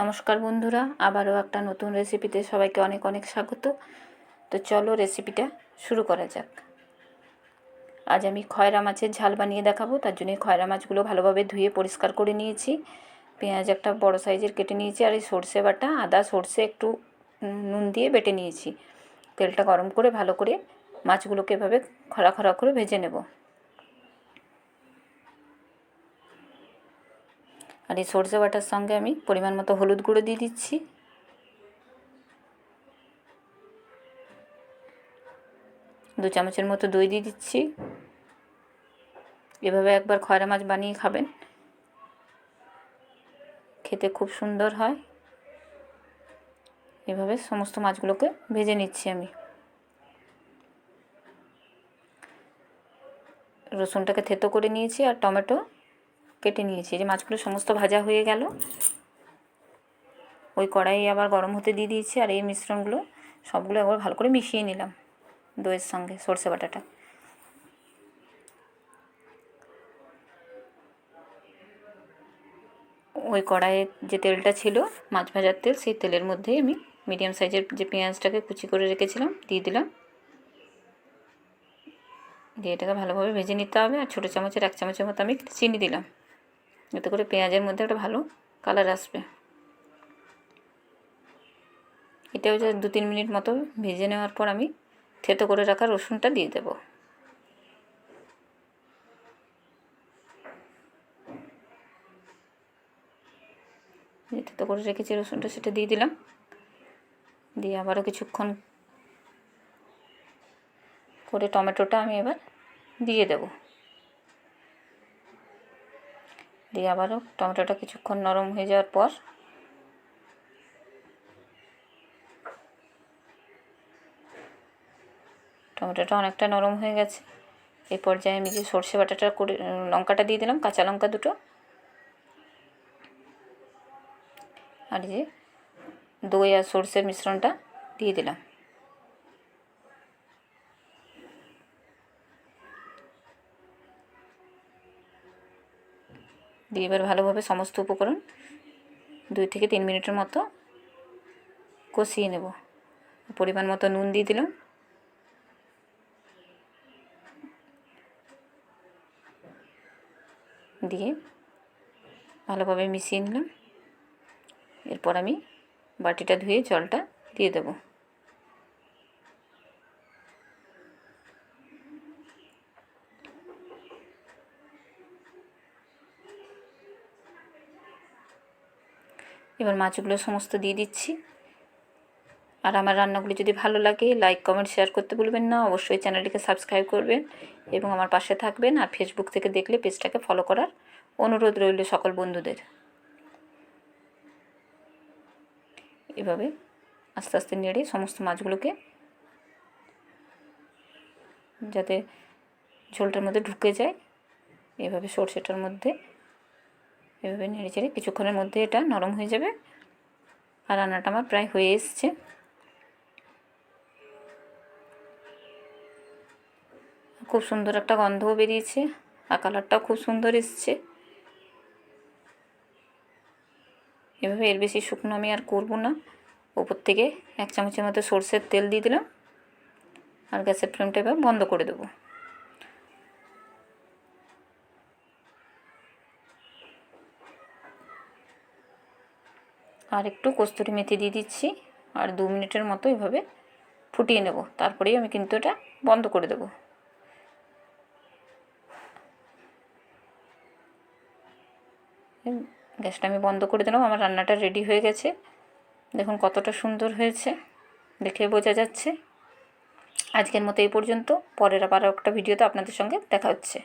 নমস্কার বন্ধুরা, আবারও একটা নতুন রেসিপিতে সবাইকে অনেক অনেক স্বাগত। তো চলো রেসিপিটা শুরু করা যাক। আজ আমি খয়রা মাছের ঝাল বানিয়ে দেখাবো, তার জন্য খয়রা মাছগুলো ভালোভাবে ধুয়ে পরিষ্কার করে নিয়েছি। পেঁয়াজ একটা বড় সাইজের কেটে নিয়েছি, আর এই সর্ষে বাটা, আদা, সর্ষে একটু নুন দিয়ে বেটে নিয়েছি। তেলটা গরম করে ভালো করে মাছগুলোকে এভাবে খরা খরা করে ভেজে নেব। আর এই সর্ষে বাটার সঙ্গে আমি পরিমাণ মতো হলুদ গুঁড়ো দিয়ে দিচ্ছি। দু চামচের মতো দই দিয়ে দিচ্ছি। এভাবে একবার খয়রা মাছ বানিয়ে খাবেন। খেতে খুব সুন্দর হয়। এভাবে সমস্ত মাছগুলোকে ভেজে নিচ্ছি আমি। রসুনটাকে থেতো করে নিয়েছি আর টমেটো কেটে নিয়েছি। যে মাছগুলো সমস্ত ভাজা হয়ে গেল। ওই কড়াই আবার গরম হতে দিয়ে দিয়েছি আর এই মিশ্রণগুলো সবগুলো একবার ভালো করে মিশিয়ে নিলাম দইয়ের সঙ্গে, সর্ষে বাটাটা। ওই কড়াইয়ে যে তেলটা ছিল, মাছ ভাজার তেল, সেই তেলের মধ্যে আমি মিডিয়াম সাইজের যে পেঁয়াজটাকে কুচি করে রেখেছিলাম, দিয়ে দিলাম। দিয়ে এটাকে ভালোভাবে ভেজে নিতে হবে আর ছোটো চামচের এক চামচের মতো আমি চিনি দিলাম। এতে করে পেঁয়াজের মধ্যে একটা ভালো কালার আসবে। এটাও যে দু তিন মিনিট মতো ভেজে নেওয়ার পর আমি থেতো করে রাখা রসুনটা দিয়ে দেব। থেতো করে রেখেছি রসুনটা, সেটা দিয়ে দিলাম। দিয়ে আবারও কিছুক্ষণ করে টমেটোটা আমি এবার দিয়ে দেবো। দিয়ে আবারও টমেটোটা কিছুক্ষণ নরম হয়ে যাওয়ার পর টমেটোটা অনেকটা নরম হয়ে গেছে। এই পর্যায়ে আমি যে সর্ষে বাটাটা করে, লঙ্কাটা দিয়ে দিলাম, কাঁচা লঙ্কা দুটো। আর যে দই আর সর্ষের মিশ্রণটা দিয়ে দিলাম। দিয়ে এবার ভালোভাবে সমস্ত উপকরণ দুই থেকে তিন মিনিটের মতো কষিয়ে নেব। পরিমাণ মতো নুন দিয়ে দিলাম। দিয়ে ভালোভাবে মিশিয়ে নিলাম। এরপর আমি বাটিটা ধুয়ে জলটা দিয়ে দেবো। এবার মাছগুলো সমস্ত দিয়ে দিচ্ছি। আর আমার রান্নাগুলি যদি ভালো লাগে লাইক কমেন্ট শেয়ার করতে ভুলবেন না। অবশ্যই চ্যানেলটিকে সাবস্ক্রাইব করবেন এবং আমার পাশে থাকবেন। আর ফেসবুক থেকে দেখলে পেজটাকে ফলো করার অনুরোধ রইল সকল বন্ধুদের। এভাবে আস্তে আস্তে নেড়ে সমস্ত মাছগুলোকে যাতে ঝোলটার মধ্যে ঢুকে যায়। এভাবে সর্ষেটার মধ্যে এভাবে নেড়ে চেড়ে কিছুক্ষণের মধ্যে এটা নরম হয়ে যাবে। আর রান্নাটা আমার প্রায় হয়ে এসছে। খুব সুন্দর একটা গন্ধও বেরিয়েছে আর কালারটাও খুব সুন্দর এসছে। এভাবে এর বেশি শুকনো আমি আর করব না। ওপর থেকে এক চামচের মতো সর্ষের তেল দিয়ে দিলাম। আর গ্যাসের ফ্লেমটা এবার বন্ধ করে দেবো। আর একটু কস্তুরি মেথি দিয়ে দিচ্ছি। আর দু মিনিটের মতো এভাবে ফুটিয়ে নেব। তারপরেই আমি কিন্তু এটা বন্ধ করে দেব। গ্যাসটা আমি বন্ধ করে দিলাম। আমার রান্নাটা রেডি হয়ে গেছে। দেখুন কতটা সুন্দর হয়েছে। দেখে বোঝা যাচ্ছে। আজকের মতো এই পর্যন্ত। পরের আবার একটা ভিডিওতে আপনাদের সঙ্গে দেখা হচ্ছে।